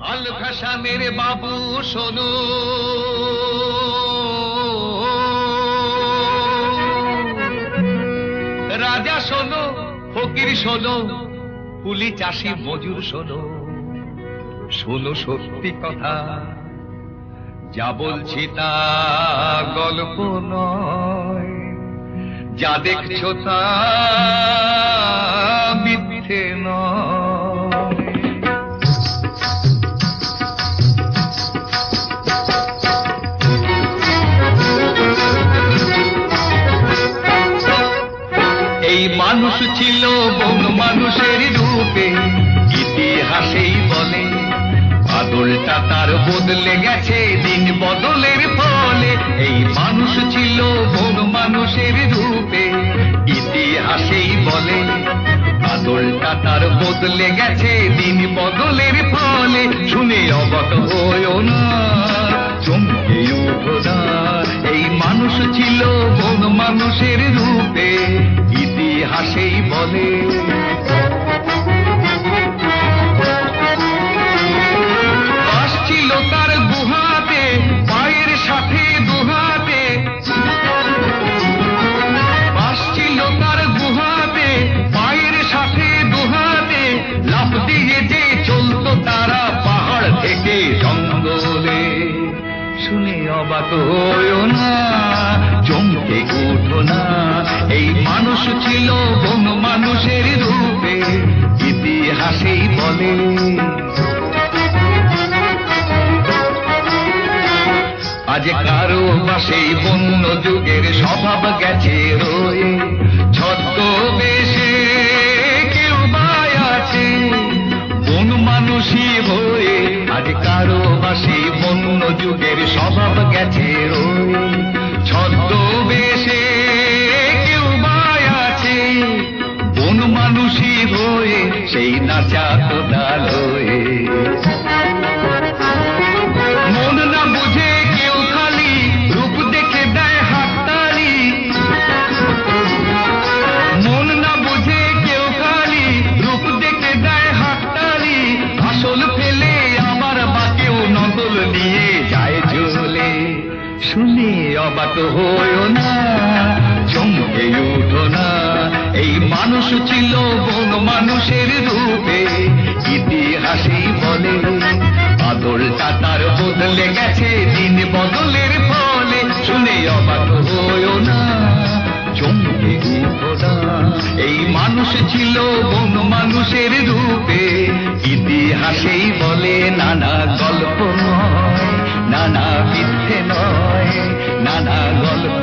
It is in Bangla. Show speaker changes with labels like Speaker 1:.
Speaker 1: হাল ভাষা মেরে বাবু, শোনো। রাজা, শোনো, ফকির, শোনো, কুলি চাষি, মজুর, শোনো। শোনো সত্যি কথা, যা বলছি তা গল্প নয়। যা দেখছ তা মিথ্যে নয়। ছিল বন মানুষের রূপে। ইতিহাসেই বলে, বাদলটা তার বদলে গেছে, দিন বদলের ফলে। এই মানুষ ছিল বন মানুষের রূপে। ইতিহাসেই বলে, বাদলটা তার বদলে গেছে, দিন বদলের ফলে। শুনে অবত হয়েও না, চমকে উঠো এই মানুষ ছিল বন মানুষের রূপে, ইতিহাসেই বলে। বাস তার গুহাতে, পায়ের সাথে দুহাতে। বাস তার গুহাতে, পায়ের সাথে দুহাতে। লাফ দিয়ে যে চলতো তারা পাহাড় থেকে জঙ্গলে। শুনে অবাক হইও না চমকে উঠো না। এই মানুষ ছিল বন মানুষের রূপে, ইতিহাসেই বলে। আজ কারও বাসেই বন্য যুগের স্বভাব গেছে রয়ে। ছদ্মবেশে কেউ বাই আছে, বন মানুষই হয়ে গেছে ছদ্মবেশে কেউ বাই আছে। বন মানুষই হয়ে সেই নাচা তো অবাক হইও না চমকে উঠো না। এই মানুষ ছিল বন মানুষের রূপে ইতিহাসেই বলে আদলটা তার বদলে গেছে, দিন বদলের ফলে। শুনে অবাক হইও না চমকে উঠো না। এই মানুষ ছিল বন মানুষের রূপে, ইতিহাসেই বলে নানা গল্প। নয় নানা মিথ্যে নয় নানা গল্প